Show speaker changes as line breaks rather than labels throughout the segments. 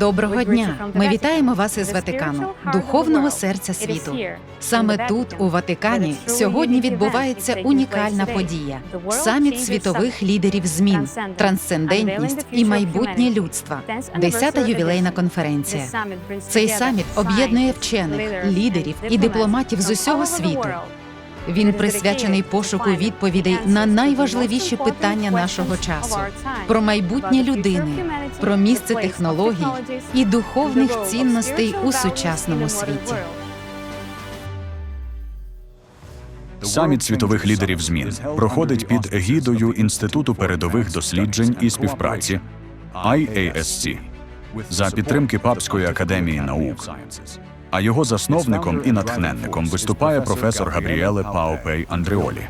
Доброго дня! Ми вітаємо вас із Ватикану, духовного серця світу. Саме тут, у Ватикані, сьогодні відбувається унікальна подія. Саміт світових лідерів змін, трансцендентність і майбутнє людства. Десята ювілейна конференція. Цей саміт об'єднує вчених, лідерів і дипломатів з усього світу. Він присвячений пошуку відповідей на найважливіші питання нашого часу про майбутнє людини, про місце технологій і духовних цінностей у сучасному світі.
Саміт світових лідерів змін проходить під егідою Інституту передових досліджень і співпраці IASC за підтримки Папської академії наук. А його засновником і натхненником виступає професор Габріеле Паопей Андреолі,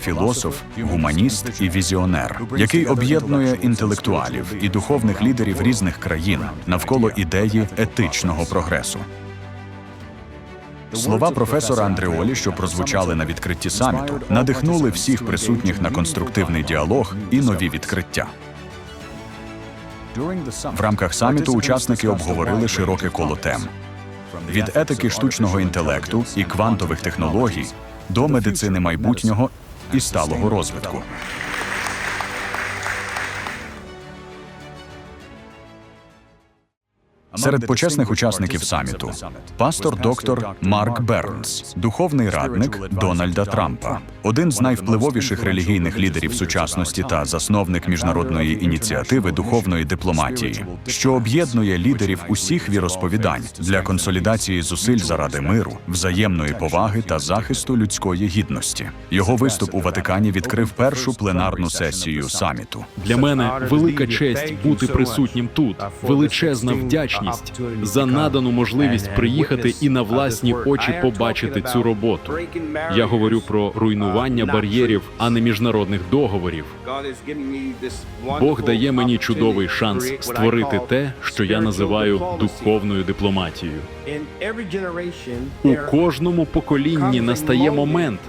філософ, гуманіст і візіонер, який об'єднує інтелектуалів і духовних лідерів різних країн навколо ідеї етичного прогресу. Слова професора Андреолі, що прозвучали на відкритті саміту, надихнули всіх присутніх на конструктивний діалог і нові відкриття. В рамках саміту учасники обговорили широке коло тем від етики штучного інтелекту і квантових технологій до медицини майбутнього і сталого розвитку. Серед почесних учасників саміту пастор доктор Марк Бернс, духовний радник Дональда Трампа, один з найвпливовіших релігійних лідерів сучасності та засновник міжнародної ініціативи духовної дипломатії, що об'єднує лідерів усіх віросповідань для консолідації зусиль заради миру, взаємної поваги та захисту людської гідності. Його виступ у Ватикані відкрив першу пленарну сесію саміту.
Для мене велика честь бути присутнім тут, величезна вдячність за надану можливість приїхати і на власні очі побачити цю роботу. Я говорю про руйнування бар'єрів, а не міжнародних договорів. Бог дає мені чудовий шанс створити те, що я називаю духовною дипломатією. У кожному поколінні настає момент,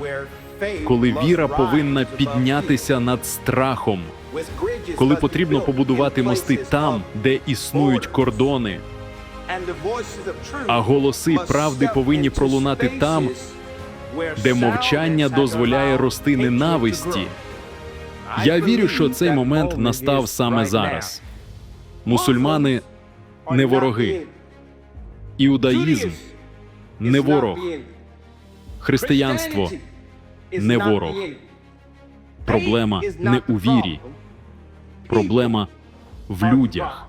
коли віра повинна піднятися над страхом, коли потрібно побудувати мости там, де існують кордони, а голоси правди повинні пролунати там, де мовчання дозволяє рости ненависті. Я вірю, що цей момент настав саме зараз. Мусульмани не вороги, іудаїзм не ворог, християнство не ворог. Проблема не у вірі, проблема в людях.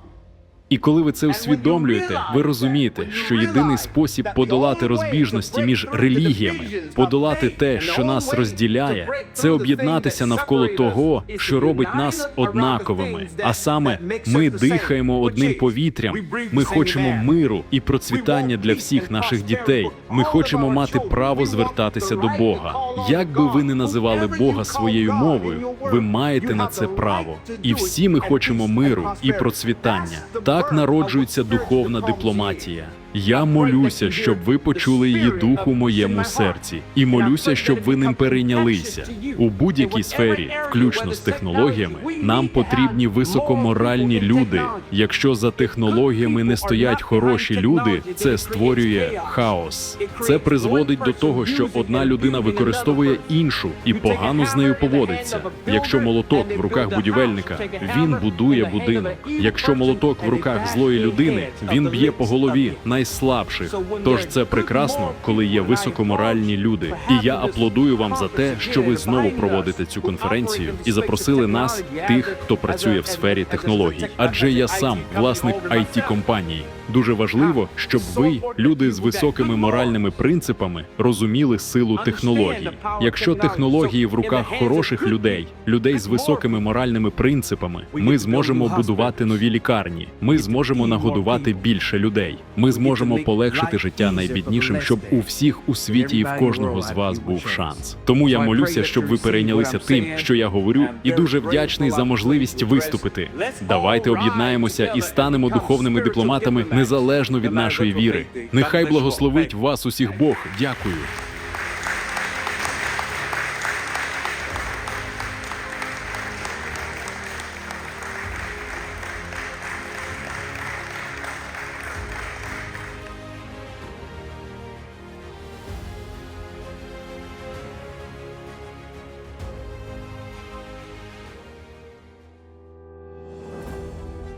І коли ви це усвідомлюєте, ви розумієте, що єдиний спосіб подолати розбіжності між релігіями, подолати те, що нас розділяє, це об'єднатися навколо того, що робить нас однаковими. А саме ми дихаємо одним повітрям. Ми хочемо миру і процвітання для всіх наших дітей. Ми хочемо мати право звертатися до Бога. Як би ви не називали Бога своєю мовою, ви маєте на це право. І всі ми хочемо миру і процвітання. Так народжується духовна дипломатія. Я молюся, щоб ви почули її дух у моєму серці, і молюся, щоб ви ним перейнялися у будь-якій сфері, включно з технологіями. Нам потрібні високоморальні люди. Якщо за технологіями не стоять хороші люди, це створює хаос. Це призводить до того, що одна людина використовує іншу і погано з нею поводиться. Якщо молоток в руках будівельника, він будує будинок. Якщо молоток в руках злої людини, він б'є по голові найслабших. Тож це прекрасно, коли є високоморальні люди. І я аплодую вам за те, що ви знову проводите цю конференцію і запросили нас, тих, хто працює в сфері технологій. Адже я сам власник it компанії. Дуже важливо, щоб ви, люди з високими моральними принципами, розуміли силу технологій. Якщо технології в руках хороших людей, людей з високими моральними принципами, ми зможемо будувати нові лікарні. Ми зможемо нагодувати більше людей. Ми зможемо полегшити життя найбіднішим, щоб у всіх у світі і в кожного з вас був шанс. Тому я молюся, щоб ви перейнялися тим, що я говорю, і дуже вдячний за можливість виступити. Давайте об'єднаємося і станемо духовними дипломатами незалежно від нашої віри. Нехай благословить вас усіх Бог. Дякую.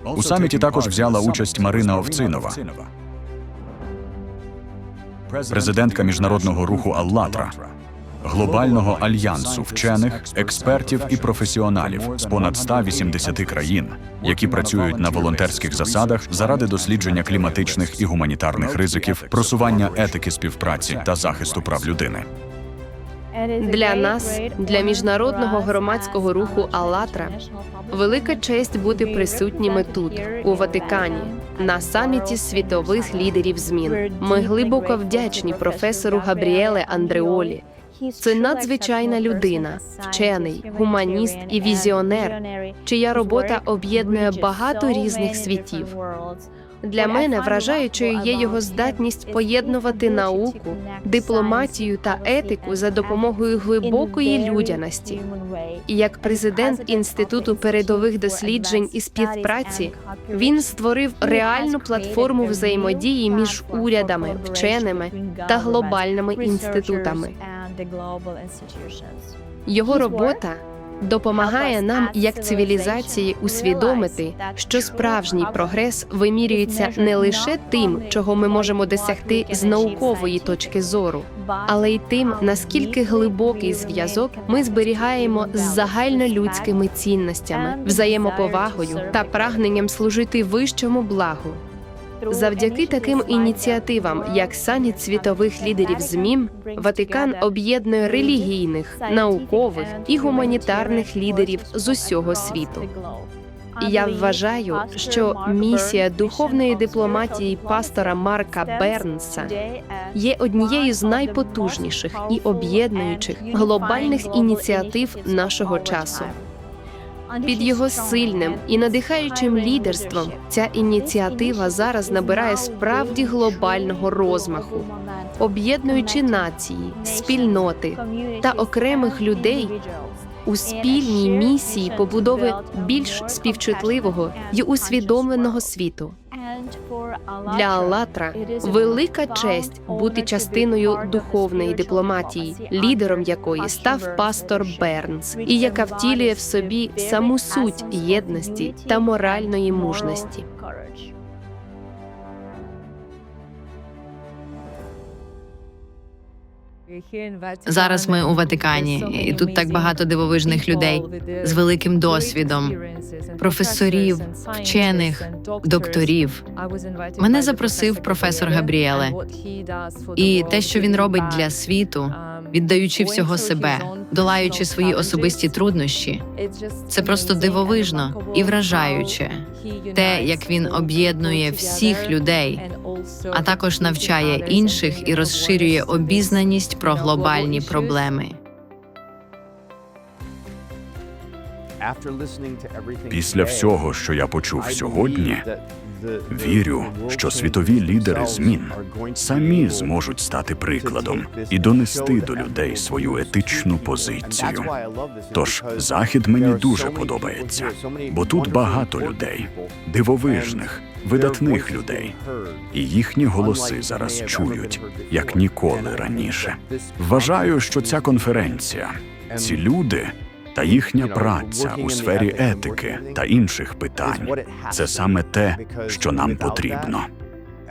У саміті також взяла участь Марина Овцинова, президентка міжнародного руху «АЛЛАТРА», глобального альянсу вчених, експертів і професіоналів з понад 180 країн, які працюють на волонтерських засадах заради дослідження кліматичних і гуманітарних ризиків, просування етики співпраці та захисту прав людини.
Для нас, для міжнародного громадського руху «АЛЛАТРА» велика честь бути присутніми тут, у Ватикані, на саміті світових лідерів змін. Ми глибоко вдячні професору Габріеле Андреолі. Це надзвичайна людина, вчений, гуманіст і візіонер, чия робота об'єднує багато різних світів. Для мене вражаючою є його здатність поєднувати науку, дипломатію та етику за допомогою глибокої людяності. І як президент інституту передових досліджень і співпраці він створив реальну платформу взаємодії між урядами, вченими та глобальними інститутами. Його робота допомагає нам як цивілізації усвідомити, що справжній прогрес вимірюється не лише тим, чого ми можемо досягти з наукової точки зору, але й тим, наскільки глибокий зв'язок ми зберігаємо з загальнолюдськими цінностями, взаємоповагою та прагненням служити вищому благу. Завдяки таким ініціативам, як саміт світових лідерів ЗМІ, Ватикан об'єднує релігійних, наукових і гуманітарних лідерів з усього світу. Я вважаю, що місія духовної дипломатії пастора Марка Бернса є однією з найпотужніших і об'єднуючих глобальних ініціатив нашого часу. Під його сильним і надихаючим лідерством ця ініціатива зараз набирає справді глобального розмаху, об'єднуючи нації, спільноти та окремих людей у спільній місії побудови більш співчутливого й усвідомленого світу. Для Аллатра велика честь бути частиною духовної дипломатії, лідером якої став пастор Бернс, і яка втілює в собі саму суть єдності та моральної мужності.
Зараз ми у Ватикані, і тут так багато дивовижних людей з великим досвідом, професорів, вчених, докторів. Мене запросив професор Габріеле. І те, що він робить для світу, віддаючи всього себе, долаючи свої особисті труднощі, це просто дивовижно і вражаюче. Те, як він об'єднує всіх людей, а також навчає інших і розширює обізнаність про глобальні проблеми.
Після всього, що я почув сьогодні, вірю, що світові лідери змін самі зможуть стати прикладом і донести до людей свою етичну позицію. Тож захід мені дуже подобається, бо тут багато людей, дивовижних, видатних людей, і їхні голоси зараз чують як ніколи раніше. Вважаю, що ця конференція, ці люди та їхня праця у сфері етики та інших питань це саме те, що нам потрібно.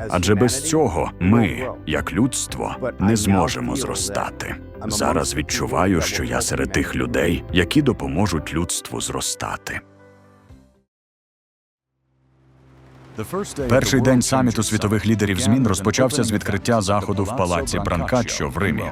Адже без цього ми, як людство, не зможемо зростати. Зараз відчуваю, що я серед тих людей, які допоможуть людству зростати. Перший день саміту світових лідерів змін розпочався з відкриття заходу в палаці Бранкаччо в Римі.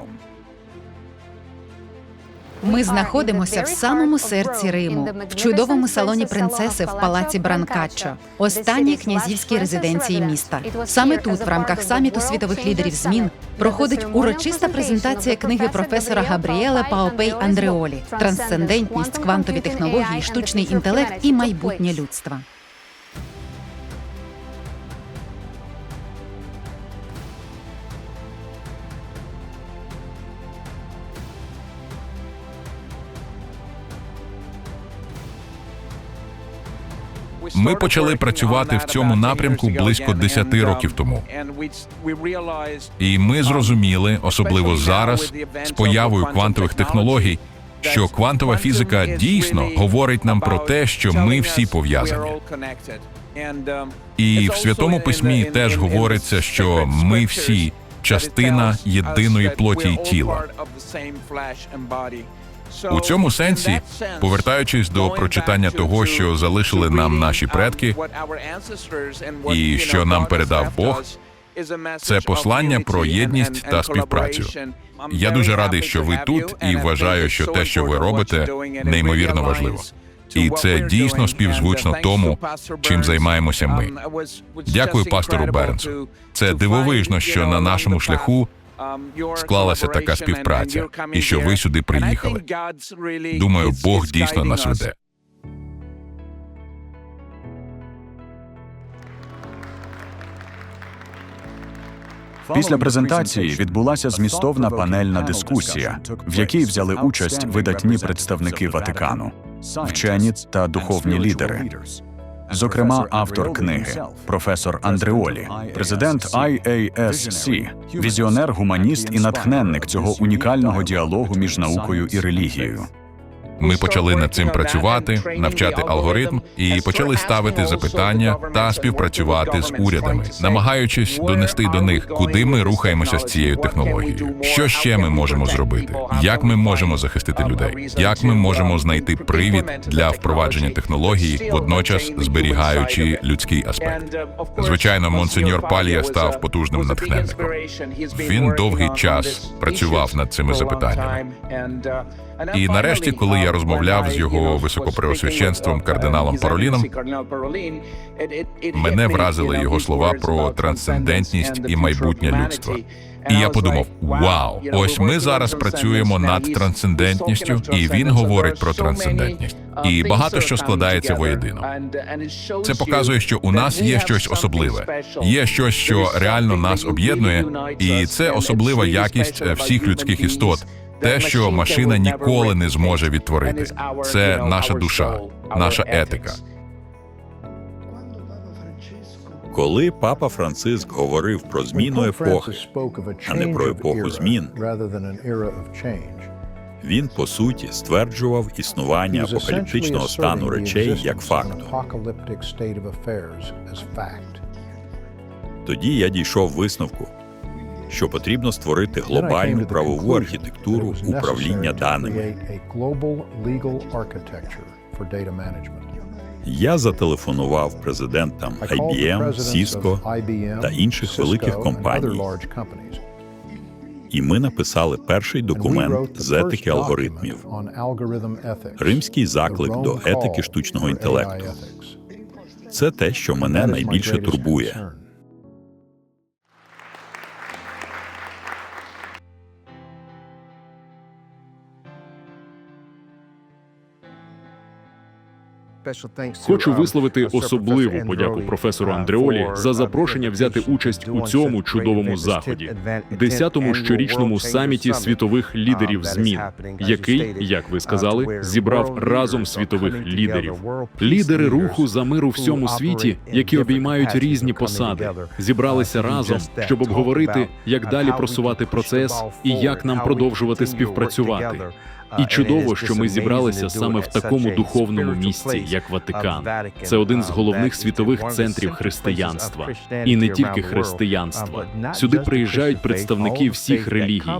Ми знаходимося в самому серці Риму, в чудовому салоні принцеси в палаці Бранкаччо, останній князівській резиденції міста. Саме тут, в рамках саміту світових лідерів змін, проходить урочиста презентація книги професора Габріеле Паопей Андреолі Трансцендентність, квантові технології, штучний інтелект і майбутнє людства.
Ми почали працювати в цьому напрямку близько 10 років тому. І ми зрозуміли, особливо зараз, з появою квантових технологій, що квантова фізика дійсно говорить нам про те, що ми всі пов'язані. І в святому письмі теж говориться, що ми всі частина єдиної плоті й тіла. У цьому сенсі, повертаючись до прочитання того, що залишили нам наші предки, і що нам передав Бог, це послання про єдність та співпрацю. Я дуже радий, що ви тут, і вважаю, що те, що ви робите, неймовірно важливо. І це дійсно співзвучно тому, чим займаємося ми. Дякую пастору Бернсу. Це дивовижно, що на нашому шляху склалася така співпраця, і що ви сюди приїхали. Думаю, Бог дійсно нас веде.
Після презентації відбулася змістовна панельна дискусія, в якій взяли участь видатні представники Ватикану, вчені та духовні лідери. Зокрема, автор книги, професор Андреолі, президент IASC, візіонер, гуманіст і натхненник цього унікального діалогу між наукою і релігією.
Ми почали над цим працювати, навчати алгоритм і почали ставити запитання та співпрацювати з урядами, намагаючись донести до них, куди ми рухаємося з цією технологією. Що ще ми можемо зробити? Як ми можемо захистити людей? Як ми можемо знайти привід для впровадження технології, водночас зберігаючи людський аспект? Звичайно, монсеньор Палія став потужним натхненником. Він довгий час працював над цими запитаннями. І нарешті, коли я розмовляв з його високопреосвященством кардиналом Пароліном, мене вразили його слова про трансцендентність і майбутнє людства. І я подумав: вау, ось ми зараз працюємо над трансцендентністю, і він говорить про трансцендентність. І багато що складається воєдино. Це показує, що у нас є щось особливе, є щось, що реально нас об'єднує, і це особлива якість е, всіх людських істот. Те, що машина ніколи не зможе відтворити, це наша душа, наша етика.
Коли папа Франциск говорив про зміну епохи,
а не про епоху змін,
він по суті стверджував існування апокаліптичного стану речей як факту. Тоді я дійшов висновку, що потрібно створити глобальну правову архітектуру управління даними. Я зателефонував президентам IBM, Cisco та інших великих компаній, і ми написали перший документ з етики алгоритмів, римський заклик до етики штучного інтелекту. Це те, що мене найбільше турбує.
Хочу висловити особливу подяку професору Андреолі за запрошення взяти участь у цьому чудовому заході, 10-му щорічному саміті світових лідерів змін, який, як ви сказали, зібрав разом світових лідерів. Лідери руху за мир у всьому світі, які обіймають різні посади, зібралися разом, щоб обговорити, як далі просувати процес і як нам продовжувати співпрацювати. І чудово, що ми зібралися саме в такому духовному місці, як Ватикан. Це один з головних світових центрів християнства, і не тільки християнства. Сюди приїжджають представники всіх релігій.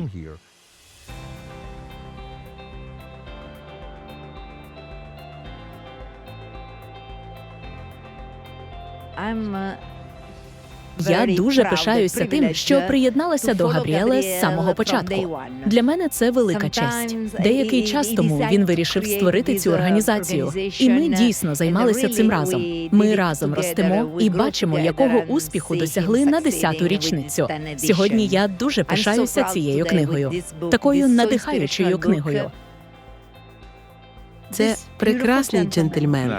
Я дуже пишаюся тим, що приєдналася до Габріеле з самого початку. Для мене це велика честь. Деякий час тому він вирішив створити цю організацію, і ми дійсно займалися цим разом. Ми разом ростемо і бачимо, якого успіху досягли на 10-ту річницю. Сьогодні я дуже пишаюся цією книгою, такою надихаючою книгою.
Це прекрасний джентльмен.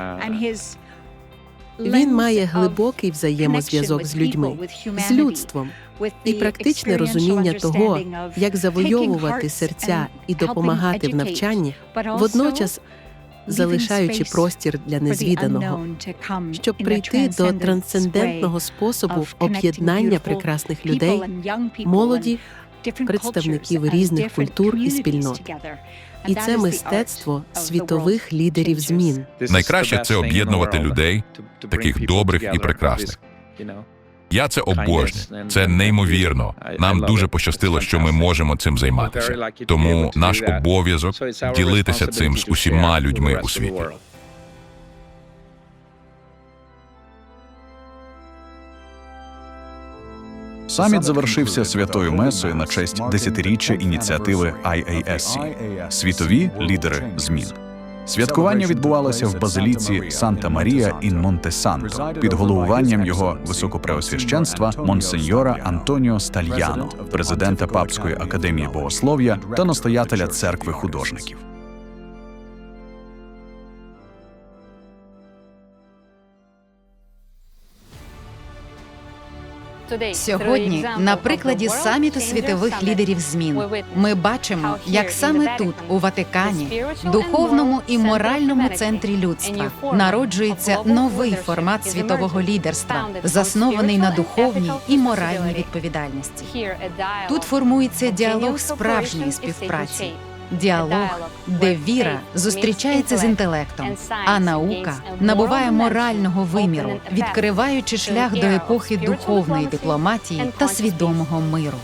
Він має глибокий взаємозв'язок з людьми, з людством і практичне розуміння того, як завойовувати серця і допомагати в навчанні, водночас залишаючи простір для незвіданого, щоб прийти до трансцендентного способу об'єднання прекрасних людей, молоді, представників різних культур і спільнот. І це мистецтво світових лідерів змін.
Найкраще це об'єднувати людей, таких добрих і прекрасних. Я це обожнюю. Це неймовірно. Нам дуже пощастило, що ми можемо цим займатися. Тому наш обов'язок ділитися цим з усіма людьми у світі.
Саміт завершився святою месою на честь десятиріччя ініціативи IASC – світові лідери змін. Святкування відбувалося в базиліці Санта Марія ін Монте Санто під головуванням його високопреосвященства Монсеньора Антоніо Стальяно, президента Папської академії богослов'я та настоятеля церкви художників.
Сьогодні, на прикладі саміту світових лідерів змін, ми бачимо, як саме тут, у Ватикані, духовному і моральному центрі людства, народжується новий формат світового лідерства, заснований на духовній і моральній відповідальності. Тут формується діалог справжньої співпраці. Діалог, де віра зустрічається з інтелектом, а наука набуває морального виміру, відкриваючи шлях до епохи духовної дипломатії та свідомого миру.